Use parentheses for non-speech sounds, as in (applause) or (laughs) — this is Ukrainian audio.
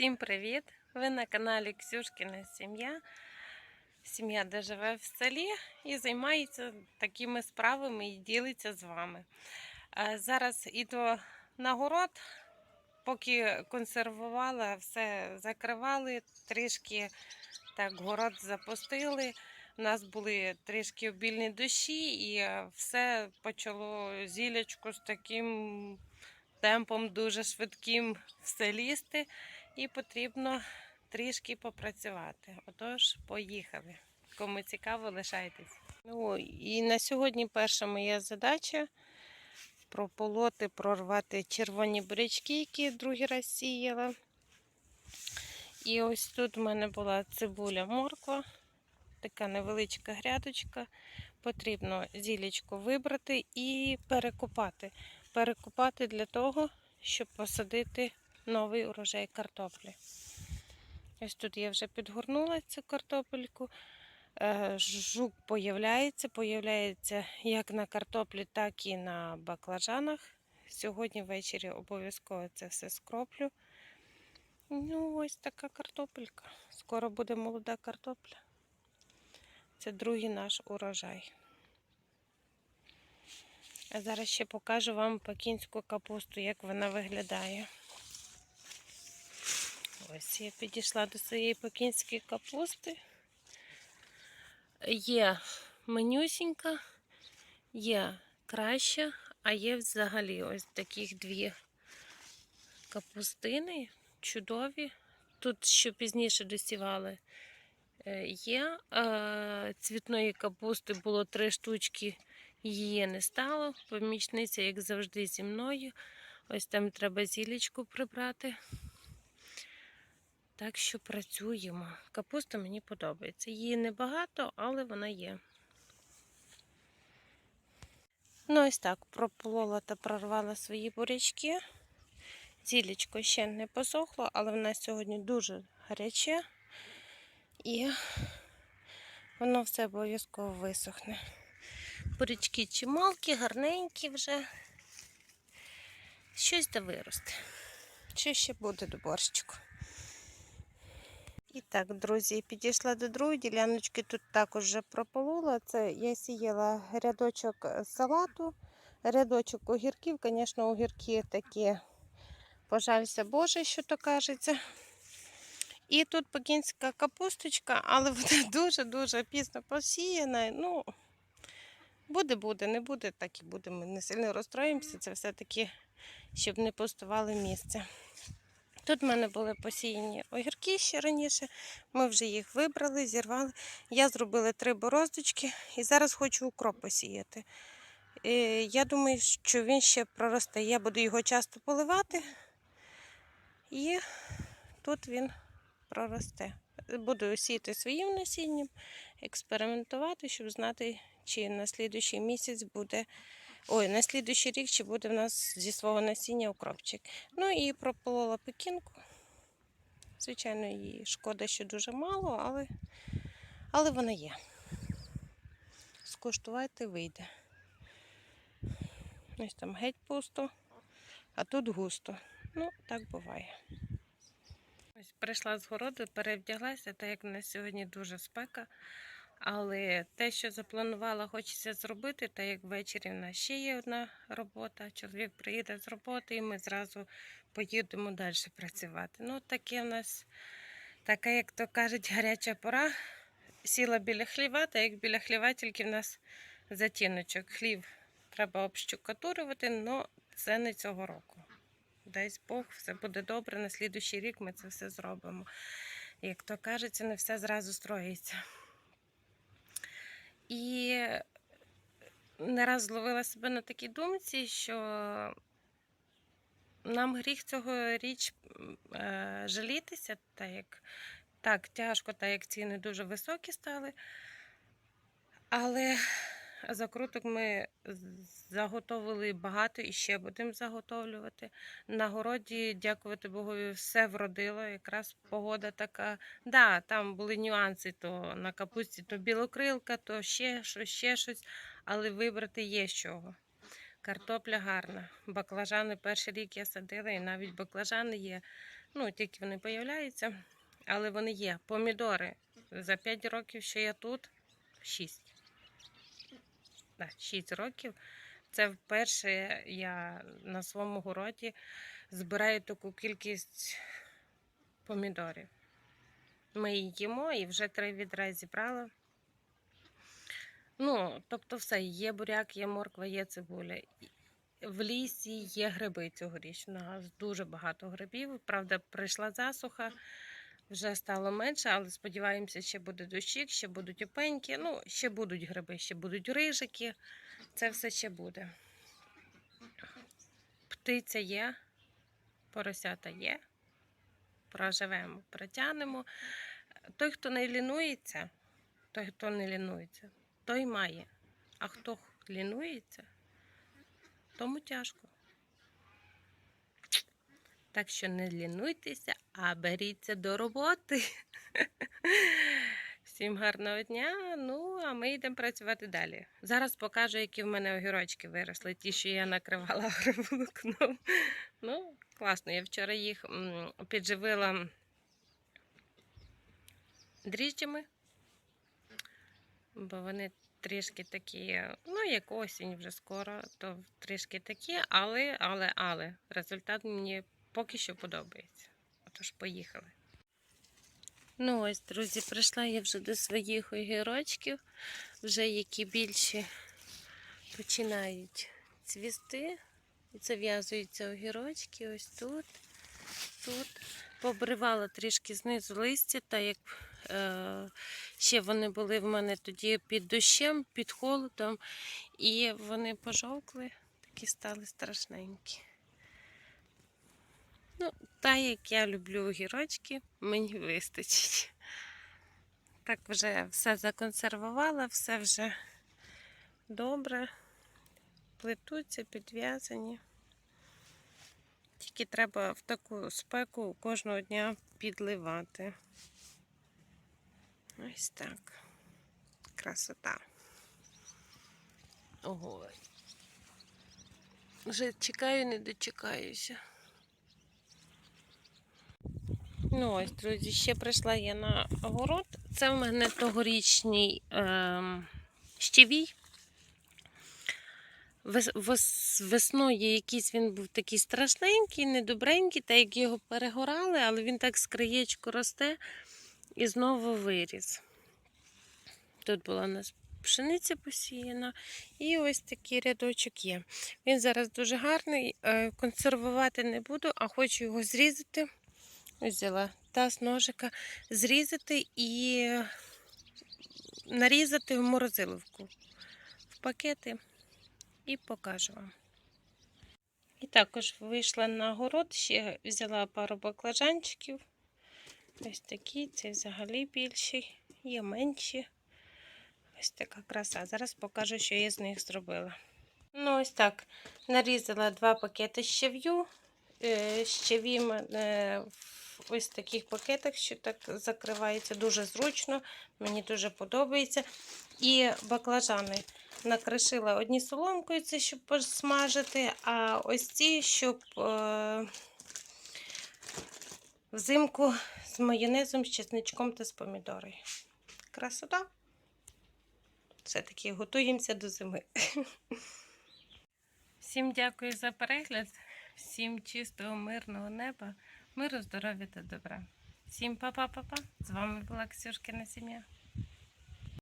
Всім привіт! Ви на каналі Ксюшкіна Сім'я. Сім'я, де живе в селі і займається такими справами і ділиться з вами. Е, Зараз іду на город, поки консервувала, все закривали, трішки так город запустили. У нас були трішки обільні дощі, і все почало зілячку з таким темпом дуже швидким все лізти, і потрібно трішки попрацювати. Отож, поїхали. Кому цікаво, лишайтесь. Ну і на сьогодні перша моя задача прополоти, прорвати червоні бурячки, які другий раз сіяла. І ось тут в мене була цибуля морква, така невеличка грядочка. Потрібно зілечко вибрати і перекопати. Перекопати для того, щоб посадити новий урожай картоплі. Ось тут я вже підгорнула цю картопельку. Е, Жук появляється, появляється як на картоплі, так і на баклажанах. Сьогодні ввечері обов'язково це все скроплю. Ну, ось така картопелька. Скоро буде молода картопля. Це другий наш урожай. А зараз ще покажу вам пекінську капусту, як вона виглядає. Ось я підійшла до своєї пекінської капусти. Є менюсінька, є краща, а є взагалі ось таких дві капустини, чудові. Тут, що пізніше досівали, е, є. Цвітної капусти було три штучки, її не стало. Помічниця, як завжди, зі мною. Ось там треба зілечку прибрати. Так що працюємо. Капуста мені подобається. Її небагато, але вона є. Ну, ось так прополола та прорвала свої бурячки. Зілечко ще не посохло, але в нас сьогодні дуже гаряче. І воно все обов'язково висохне. Бурячки чималкі, гарненькі вже. Щось да виросте. Що ще буде до борщику? І так, друзі, підійшла до другої діляночки. Тут також вже прополола. Це я сіяла рядочок салату, рядочок огірків. Звісно, огірки такі, пожалься Боже, що то кажеться. І тут пекінська капусточка, але (laughs) вона дуже-дуже пізно посіяна. Ну, буде-буде, не буде, так і буде. Ми не сильно розстроїмося. Це все-таки, щоб не пустували місце. Тут в мене були посіяні огірки ще раніше. Ми вже їх вибрали, зірвали. Я зробила три бороздочки і зараз хочу укроп посіяти. Я думаю, що він ще проросте. Я буду його часто поливати, і тут він проросте. Буду сіяти своїм насінням, експериментувати, щоб знати, чи на слідуючий місяць буде. Ой, на слідуючий рік чи буде в нас зі свого насіння укропчик. Ну і прополола пекінку. Звичайно, її шкода, що дуже мало, але, але вона є. Скуштувати вийде. Ось там геть пусто, а тут густо. Ну, так буває. Ось прийшла з городу, перевдяглася, так як на сьогодні дуже спека. Але те, що запланувала, хочеться зробити, так як ввечері в нас ще є одна робота. Чоловік приїде з роботи, і ми зразу поїдемо далі працювати. Ну, таке в нас, така, як то кажуть, гаряча пора. Сіла біля хліва, та як біля хліва, тільки в нас затіночок. Хлів треба общукатурювати, але це не цього року. Дай Бог, все буде добре. На слідуючий рік ми це все зробимо. Як то кажеться, не все зразу строїться. І не раз зловила себе на такій думці, що нам гріх цього річ е, жалітися, так як так тяжко, так як ціни дуже високі стали. Але закруток ми заготовили багато і ще будемо заготовлювати. На городі, дякувати Богові, все вродило. Якраз погода така. Да, там були нюанси, то на капусті, то білокрилка, то ще щось, ще щось, але вибрати є з чого. Картопля гарна. Баклажани перший рік я садила, і навіть баклажани є Ну, тільки вони появляються, але вони є. Помідори. За 5 років, що я тут, 6. Да, 6 років. Це вперше я на своєму городі збираю таку кількість помідорів. Ми її їмо і вже три відра зібрала. Ну, тобто все, є буряк, є морква, є цибуля. В лісі є гриби цьогоріч. У нас дуже багато грибів. Правда, прийшла засуха, вже стало менше, але сподіваємося, ще буде дощик, ще будуть опеньки. Ну, ще будуть гриби, ще будуть рижики. Це все ще буде. Птиця є, поросята є. Проживемо, протягнемо. Той, хто не лінується, той, хто не лінується, той має. А хто лінується, тому тяжко. Так що не лінуйтеся, а беріться до роботи. (laughs) Всім гарного дня. Ну, а ми йдемо працювати далі. Зараз покажу, які в мене огірочки виросли, ті, що я накривала (laughs) агроволокном. Ну, класно. Я вчора їх підживила дріжджами, бо вони трішки такі, ну, як осінь вже скоро, то трішки такі, але, але, але результат мені поки що подобається. Отож, поїхали. Ну ось, друзі, прийшла я вже до своїх огірочків, вже які більші починають цвісти. І зав'язуються огірочки ось тут, тут. Побривала трішки знизу листя, так як е, ще вони були в мене тоді під дощем, під холодом, і вони пожовкли, такі стали страшненькі. Ну, так як я люблю огірочки, мені вистачить. Так вже все законсервувала, все вже добре. Плетуться, підв'язані. Тільки треба в таку спеку кожного дня підливати. Ось так. Красота. Ого. Вже чекаю, не дочекаюся. Ну ось, друзі, ще прийшла я на огород. Це в мене тогорічний ем, щевій. Вес- вес- Весною якийсь він був такий страшненький, недобренький, та як його перегорали, але він так з краєчку росте і знову виріс. Тут була у нас пшениця посіяна, і ось такий рядочок є. Він зараз дуже гарний, е, консервувати не буду, а хочу його зрізати. Взяла таз ножика, зрізати і нарізати в морозиловку в пакети і покажу вам. І також вийшла на город, ще взяла пару баклажанчиків. Ось такі, це взагалі більші, є менші. Ось така краса. Зараз покажу, що я з них зробила. Ну, ось так. Нарізала два пакети щав'ю. Е, Щаві в мене в ось таких пакетах, що так закривається дуже зручно. Мені дуже подобається. І баклажани накришила одні соломкою, це щоб посмажити, а ось ці, щоб е, взимку з майонезом, з чесничком та з помідорою. Красота. Все-таки готуємося до зими. (laughs) Всім дякую за перегляд, всім чистого, мирного неба, миру, здоров'я та добра. Всім па-па-па-па. З вами була Ксюшкина сім'я.